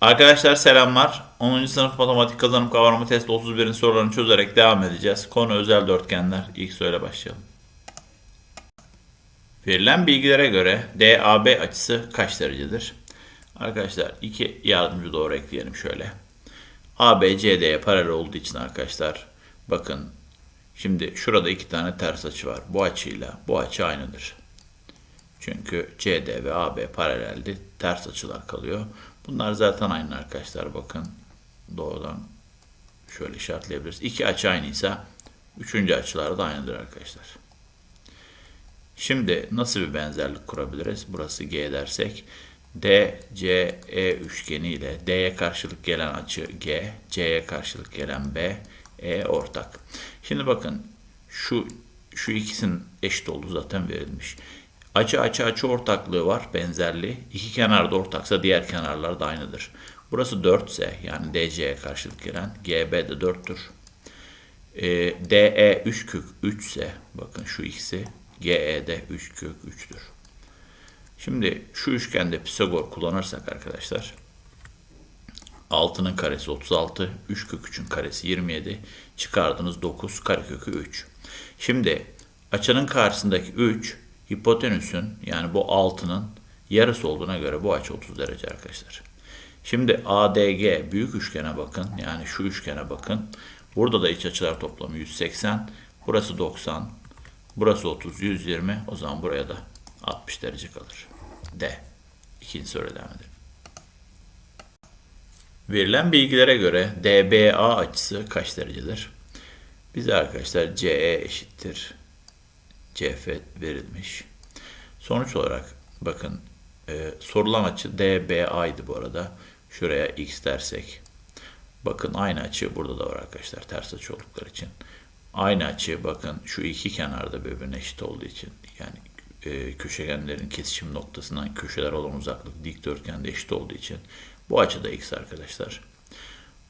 Arkadaşlar selamlar. 10. sınıf matematik kazanım kavramı test 31'in sorularını çözerek devam edeceğiz. Konu özel dörtgenler. İlk söyle başlayalım. Verilen bilgilere göre DAB açısı kaç derecedir? Arkadaşlar iki yardımcı doğru ekleyelim şöyle. AB CD'ye paralel olduğu için arkadaşlar bakın şimdi şurada iki tane ters açı var. Bu açıyla bu açı aynıdır. Çünkü CD ve AB paraleldi. Ters açılar kalıyor. Bunlar zaten aynı arkadaşlar. Bakın doğrudan şöyle işaretleyebiliriz. İki açı aynıysa üçüncü açılar da aynıdır arkadaşlar. Şimdi nasıl bir benzerlik kurabiliriz? Burası G dersek DCE üçgeni ile D'ye karşılık gelen açı G, C'ye karşılık gelen B, E ortak. Şimdi bakın şu şu ikisinin eşit olduğu zaten verilmiş. Açı açı açı ortaklığı var, benzerliği. İki kenar da ortaksa diğer kenarlar da aynıdır. Burası 4 ise yani DC'ye karşılık gelen GB de 4'tür. E, DE 3 kök 3 ise bakın şu ikisi GE de 3 kök 3'tür. Şimdi şu üçgende Pisagor kullanırsak arkadaşlar 6'nın karesi 36, 3 kök 3'ün karesi 27, çıkardınız 9, karekökü 3. Şimdi açının karşısındaki 3 hipotenüsün yani bu 6'nın yarısı olduğuna göre bu açı 30 derece arkadaşlar. Şimdi ADG büyük üçgene bakın yani şu üçgene bakın. Burada da iç açılar toplamı 180, burası 90, burası 30, 120 o zaman buraya da 60 derece kalır. D. İkinci soru devam edelim. Verilen bilgilere göre DBA açısı kaç derecedir? Bize arkadaşlar CE eşittir. CF verilmiş. Sonuç olarak bakın e, sorulan açı DBA'ydı bu arada. Şuraya x dersek. Bakın aynı açı burada da var arkadaşlar ters açı oldukları için. Aynı açı bakın şu iki kenarda birbirine eşit olduğu için yani e, köşegenlerin kesişim noktasından köşeler olan uzaklık dikdörtgende eşit olduğu için bu açı da x arkadaşlar.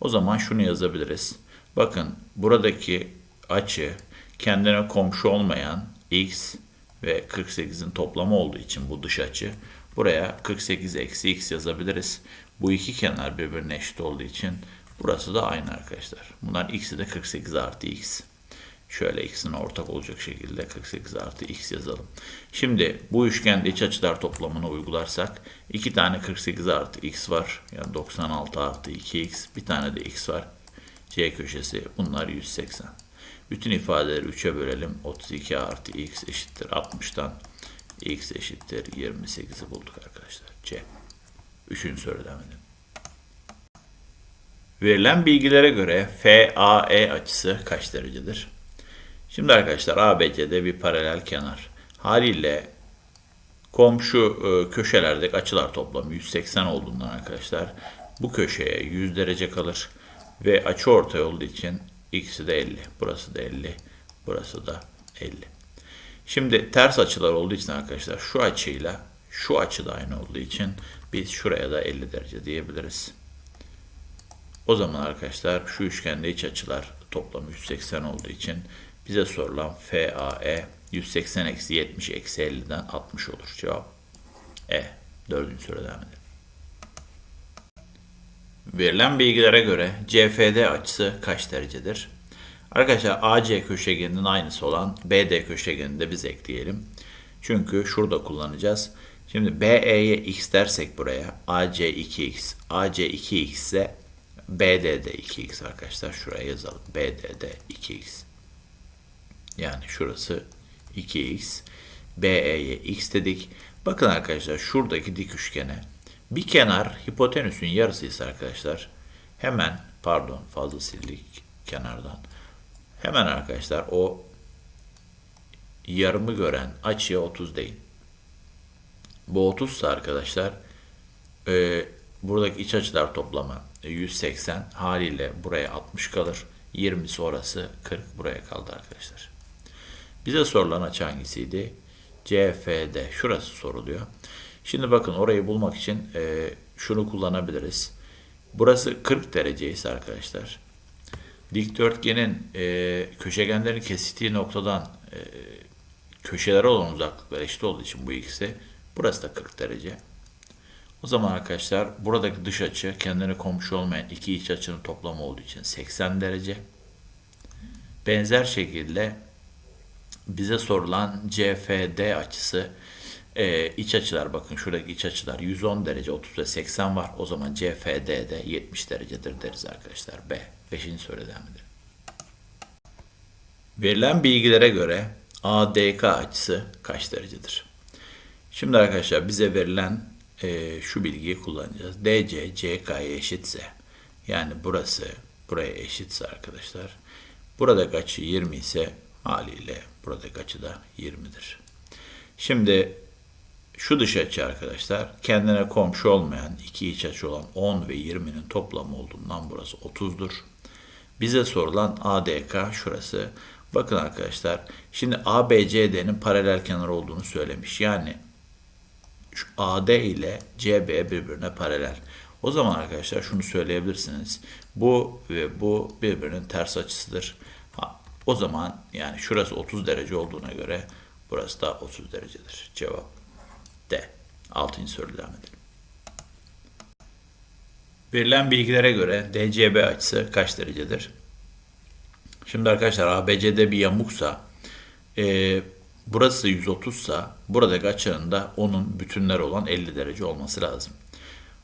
O zaman şunu yazabiliriz. Bakın buradaki açı kendine komşu olmayan x ve 48'in toplamı olduğu için bu dış açı buraya 48 eksi x yazabiliriz. Bu iki kenar birbirine eşit olduğu için burası da aynı arkadaşlar. Bunlar x'i de 48 artı x. Şöyle x'in ortak olacak şekilde 48 artı x yazalım. Şimdi bu üçgende iç açılar toplamını uygularsak iki tane 48 artı x var. Yani 96 artı 2x. Bir tane de x var. C köşesi. Bunlar 180. Bütün ifadeleri 3'e bölelim. 32 artı x eşittir 60'tan. x eşittir 28'i bulduk arkadaşlar. C. Üçüncü soru devam edelim. Verilen bilgilere göre FAE açısı kaç derecedir? Şimdi arkadaşlar ABC'de bir paralel kenar. Haliyle komşu e, köşelerdeki açılar toplamı 180 olduğundan arkadaşlar bu köşeye 100 derece kalır ve açı ortay olduğu için x'i de 50. Burası da 50. Burası da 50. Şimdi ters açılar olduğu için arkadaşlar şu açıyla şu açı da aynı olduğu için biz şuraya da 50 derece diyebiliriz. O zaman arkadaşlar şu üçgende iç açılar toplamı 180 olduğu için bize sorulan FAE 180 eksi 70 eksi 50'den 60 olur. Cevap E. Dördüncü soru devam edelim. Verilen bilgilere göre CFD açısı kaç derecedir? Arkadaşlar AC köşegeninin aynısı olan BD köşegenini de biz ekleyelim. Çünkü şurada kullanacağız. Şimdi BE'ye x dersek buraya AC 2x, AC 2x ise BD de 2x arkadaşlar. Şuraya yazalım. BD de 2x. Yani şurası 2x. BE'ye x dedik. Bakın arkadaşlar şuradaki dik üçgene bir kenar hipotenüsün yarısı ise arkadaşlar hemen pardon fazla sildik kenardan. Hemen arkadaşlar o yarımı gören açıya 30 deyin. Bu 30 ise arkadaşlar e, buradaki iç açılar toplamı 180 haliyle buraya 60 kalır. 20 sonrası 40 buraya kaldı arkadaşlar. Bize sorulan açı hangisiydi? CFD. Şurası soruluyor. Şimdi bakın orayı bulmak için e, şunu kullanabiliriz. Burası 40 derece ise arkadaşlar. Dikdörtgenin e, köşegenlerin kesiştiği noktadan e, köşelere olan uzaklıklar eşit olduğu için bu ikisi. Burası da 40 derece. O zaman arkadaşlar buradaki dış açı kendine komşu olmayan iki iç açının toplamı olduğu için 80 derece. Benzer şekilde bize sorulan CFD açısı e, iç açılar bakın şuradaki iç açılar 110 derece 30 ve 80 var. O zaman CFD de 70 derecedir deriz arkadaşlar. B. 5. soru devam edelim. Verilen bilgilere göre ADK açısı kaç derecedir? Şimdi arkadaşlar bize verilen e, şu bilgiyi kullanacağız. DC CK'ya eşitse yani burası buraya eşitse arkadaşlar buradaki açı 20 ise haliyle buradaki açı da 20'dir. Şimdi şu dış açı arkadaşlar kendine komşu olmayan iki iç açı olan 10 ve 20'nin toplamı olduğundan burası 30'dur. Bize sorulan ADK şurası. Bakın arkadaşlar şimdi ABCD'nin paralel kenar olduğunu söylemiş. Yani şu AD ile CB birbirine paralel. O zaman arkadaşlar şunu söyleyebilirsiniz. Bu ve bu birbirinin ters açısıdır. Ha, o zaman yani şurası 30 derece olduğuna göre burası da 30 derecedir. Cevap D. 6. soru devam edelim. Verilen bilgilere göre DCB açısı kaç derecedir? Şimdi arkadaşlar ABCD bir yamuksa e, burası 130 sa buradaki açının da onun bütünler olan 50 derece olması lazım.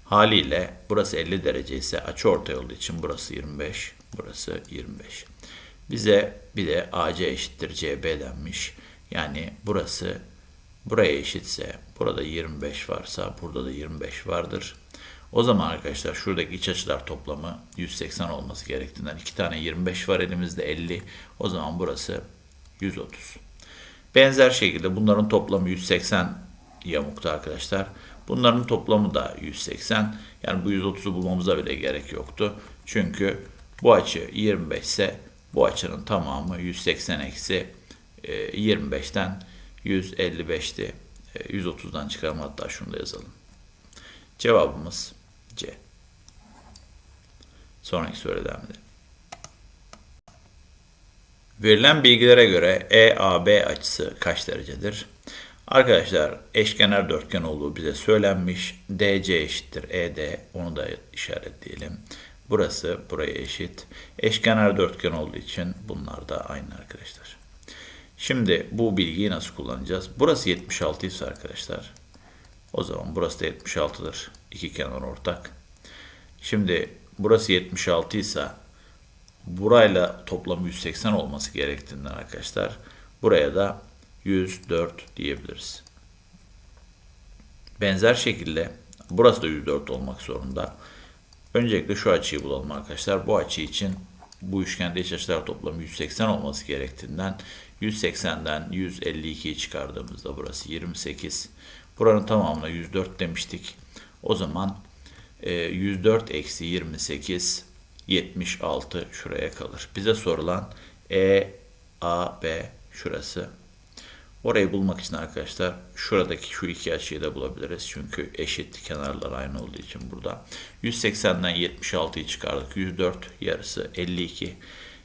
Haliyle burası 50 derece ise açı ortay olduğu için burası 25, burası 25. Bize bir de AC eşittir CB denmiş. Yani burası buraya eşitse burada 25 varsa burada da 25 vardır. O zaman arkadaşlar şuradaki iç açılar toplamı 180 olması gerektiğinden iki tane 25 var elimizde 50. O zaman burası 130. Benzer şekilde bunların toplamı 180 yamukta arkadaşlar. Bunların toplamı da 180. Yani bu 130'u bulmamıza bile gerek yoktu. Çünkü bu açı 25 ise bu açının tamamı 180 eksi 25'ten 155'ti. 130'dan çıkaralım hatta şunu da yazalım. Cevabımız C. Sonraki soruya devam edelim. Verilen bilgilere göre EAB açısı kaç derecedir? Arkadaşlar eşkenar dörtgen olduğu bize söylenmiş. DC eşittir ED. Onu da işaretleyelim. Burası buraya eşit. Eşkenar dörtgen olduğu için bunlar da aynı arkadaşlar. Şimdi bu bilgiyi nasıl kullanacağız? Burası 76 ise arkadaşlar. O zaman burası da 76'dır. İki kenar ortak. Şimdi burası 76 ise burayla toplam 180 olması gerektiğinden arkadaşlar buraya da 104 diyebiliriz. Benzer şekilde burası da 104 olmak zorunda. Öncelikle şu açıyı bulalım arkadaşlar. Bu açı için bu üçgende iç açılar toplamı 180 olması gerektiğinden 180'den 152'yi çıkardığımızda burası 28. Buranın tamamına 104 demiştik. O zaman 104 e, eksi 28 76 şuraya kalır. Bize sorulan E, A, B şurası. Orayı bulmak için arkadaşlar şuradaki şu iki açıyı da bulabiliriz. Çünkü eşit kenarlar aynı olduğu için burada. 180'den 76'yı çıkardık. 104 yarısı 52.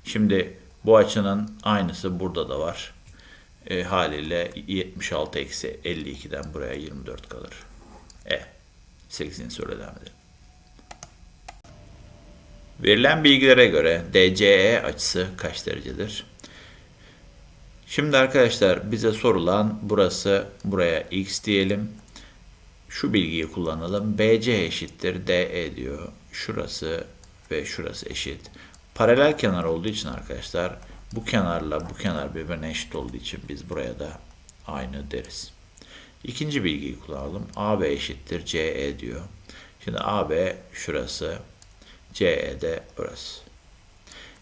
Şimdi bu açının aynısı burada da var. E, haliyle 76 eksi 52'den buraya 24 kalır. E. 8. soruya devam edelim. Verilen bilgilere göre DCE açısı kaç derecedir? Şimdi arkadaşlar bize sorulan burası buraya x diyelim. Şu bilgiyi kullanalım. BC eşittir DE diyor. Şurası ve şurası eşit. Paralel kenar olduğu için arkadaşlar bu kenarla bu kenar birbirine eşit olduğu için biz buraya da aynı deriz. İkinci bilgiyi kullanalım. AB eşittir CE diyor. Şimdi AB şurası, CE de burası.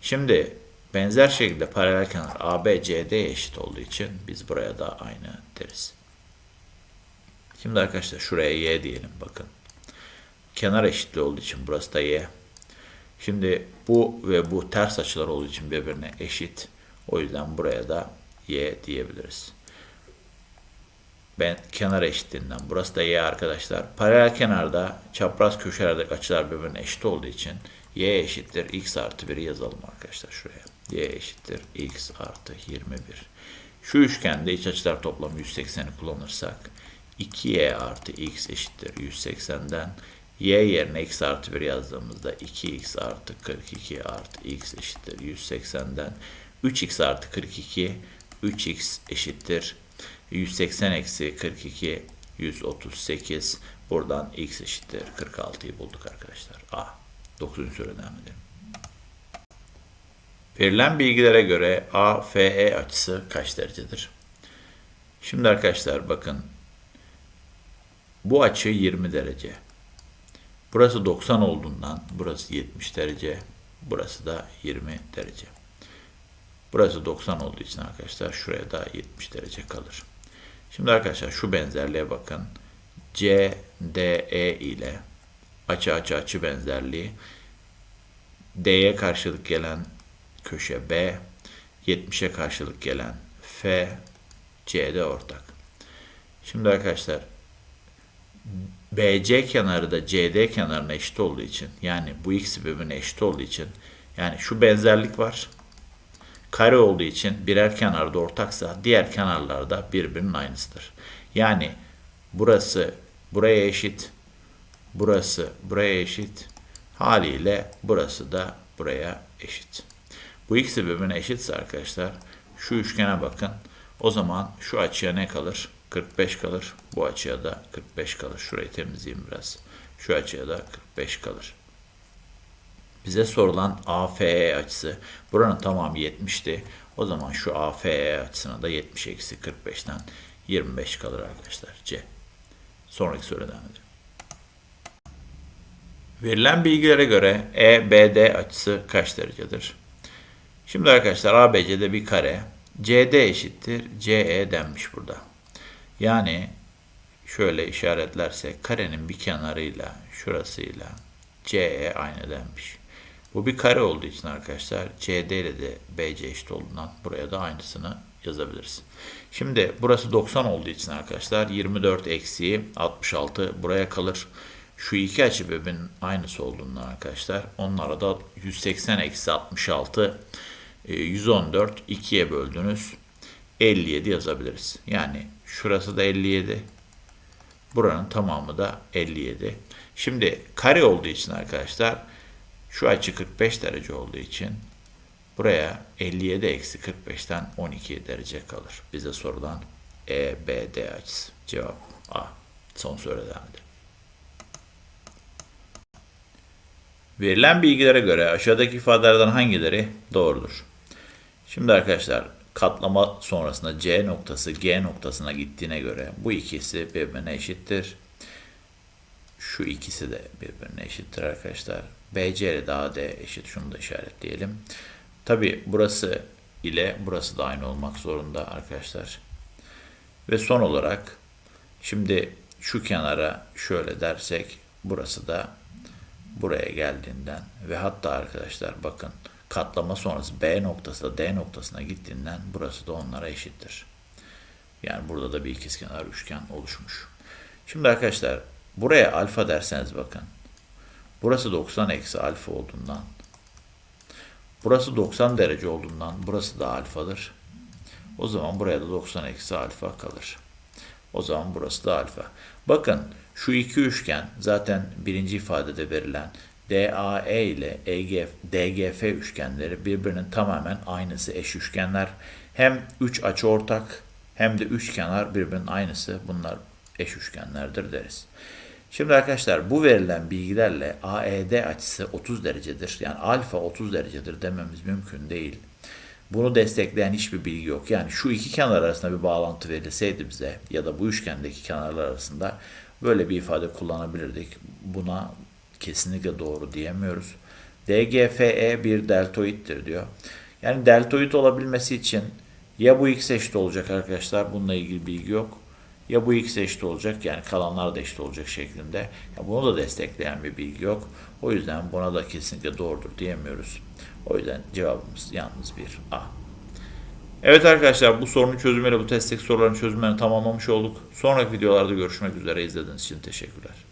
Şimdi benzer şekilde paralel kenar AB CD eşit olduğu için biz buraya da aynı deriz. Şimdi arkadaşlar şuraya Y diyelim bakın. Kenar eşitliği olduğu için burası da Y. Şimdi bu ve bu ters açılar olduğu için birbirine eşit. O yüzden buraya da y diyebiliriz. Ben kenar eşitliğinden. Burası da y arkadaşlar. Paralel kenarda çapraz köşelerdeki açılar birbirine eşit olduğu için y eşittir x artı 1 yazalım arkadaşlar şuraya. y eşittir x artı 21. Şu üçgende iç açılar toplamı 180'i kullanırsak 2y artı x eşittir 180'den y yerine x artı 1 yazdığımızda 2x artı 42 artı x eşittir 180'den 3x artı 42 3x eşittir 180 eksi 42 138 buradan x eşittir 46'yı bulduk arkadaşlar. A. 9. soruya devam edelim. Verilen bilgilere göre AFE açısı kaç derecedir? Şimdi arkadaşlar bakın bu açı 20 derece. Burası 90 olduğundan burası 70 derece. Burası da 20 derece. Burası 90 olduğu için arkadaşlar şuraya da 70 derece kalır. Şimdi arkadaşlar şu benzerliğe bakın. CDE ile açı açı açı benzerliği D'ye karşılık gelen köşe B, 70'e karşılık gelen F, C'de ortak. Şimdi arkadaşlar BC kenarı da CD kenarına eşit olduğu için yani bu ikisi birbirine eşit olduğu için yani şu benzerlik var. Kare olduğu için birer kenarda ortaksa diğer kenarlarda birbirinin aynısıdır. Yani burası buraya eşit, burası buraya eşit, haliyle burası da buraya eşit. Bu ikisi birbirine eşitse arkadaşlar şu üçgene bakın. O zaman şu açıya ne kalır? 45 kalır. Bu açıya da 45 kalır. Şurayı temizleyeyim biraz. Şu açıya da 45 kalır. Bize sorulan AFE açısı buranın tamamı 70'ti. O zaman şu AFE açısına da 70 eksi 45'ten 25 kalır arkadaşlar. C. Sonraki soruya devam edelim. Verilen bilgilere göre EBD açısı kaç derecedir? Şimdi arkadaşlar ABC'de bir kare. CD eşittir CE denmiş burada. Yani şöyle işaretlersek karenin bir kenarıyla şurasıyla CE aynı denmiş. Bu bir kare olduğu için arkadaşlar CD ile de BC eşit olduğundan buraya da aynısını yazabiliriz. Şimdi burası 90 olduğu için arkadaşlar 24 eksi 66 buraya kalır. Şu iki açı birbirinin aynısı olduğundan arkadaşlar onlara da 180 eksi 66 114 2'ye böldünüz 57 yazabiliriz. Yani şurası da 57. Buranın tamamı da 57. Şimdi kare olduğu için arkadaşlar şu açı 45 derece olduğu için buraya 57 eksi 45'ten 12 derece kalır. Bize sorulan EBD açısı. Cevap A. Son soruya devam edelim. Verilen bilgilere göre aşağıdaki ifadelerden hangileri doğrudur? Şimdi arkadaşlar katlama sonrasında C noktası G noktasına gittiğine göre bu ikisi birbirine eşittir. Şu ikisi de birbirine eşittir arkadaşlar. BC ile daha D eşit. Şunu da işaretleyelim. Tabi burası ile burası da aynı olmak zorunda arkadaşlar. Ve son olarak şimdi şu kenara şöyle dersek burası da buraya geldiğinden ve hatta arkadaşlar bakın katlama sonrası B noktası D noktasına gittiğinden burası da onlara eşittir. Yani burada da bir ikizkenar üçgen oluşmuş. Şimdi arkadaşlar buraya alfa derseniz bakın. Burası 90 eksi alfa olduğundan burası 90 derece olduğundan burası da alfadır. O zaman buraya da 90 eksi alfa kalır. O zaman burası da alfa. Bakın şu iki üçgen zaten birinci ifadede verilen DAE ile EGF, DGF üçgenleri birbirinin tamamen aynısı eş üçgenler. Hem 3 açı ortak hem de üç kenar birbirinin aynısı. Bunlar eş üçgenlerdir deriz. Şimdi arkadaşlar bu verilen bilgilerle AED açısı 30 derecedir. Yani alfa 30 derecedir dememiz mümkün değil. Bunu destekleyen hiçbir bilgi yok. Yani şu iki kenar arasında bir bağlantı verilseydi bize ya da bu üçgendeki kenarlar arasında böyle bir ifade kullanabilirdik. Buna kesinlikle doğru diyemiyoruz. DGFE bir deltoittir diyor. Yani deltoid olabilmesi için ya bu x eşit olacak arkadaşlar bununla ilgili bilgi yok. Ya bu x eşit olacak yani kalanlar da eşit olacak şeklinde. Ya bunu da destekleyen bir bilgi yok. O yüzden buna da kesinlikle doğrudur diyemiyoruz. O yüzden cevabımız yalnız bir A. Evet arkadaşlar bu sorunun çözümüyle bu testteki soruların çözümlerini tamamlamış olduk. Sonraki videolarda görüşmek üzere izlediğiniz için teşekkürler.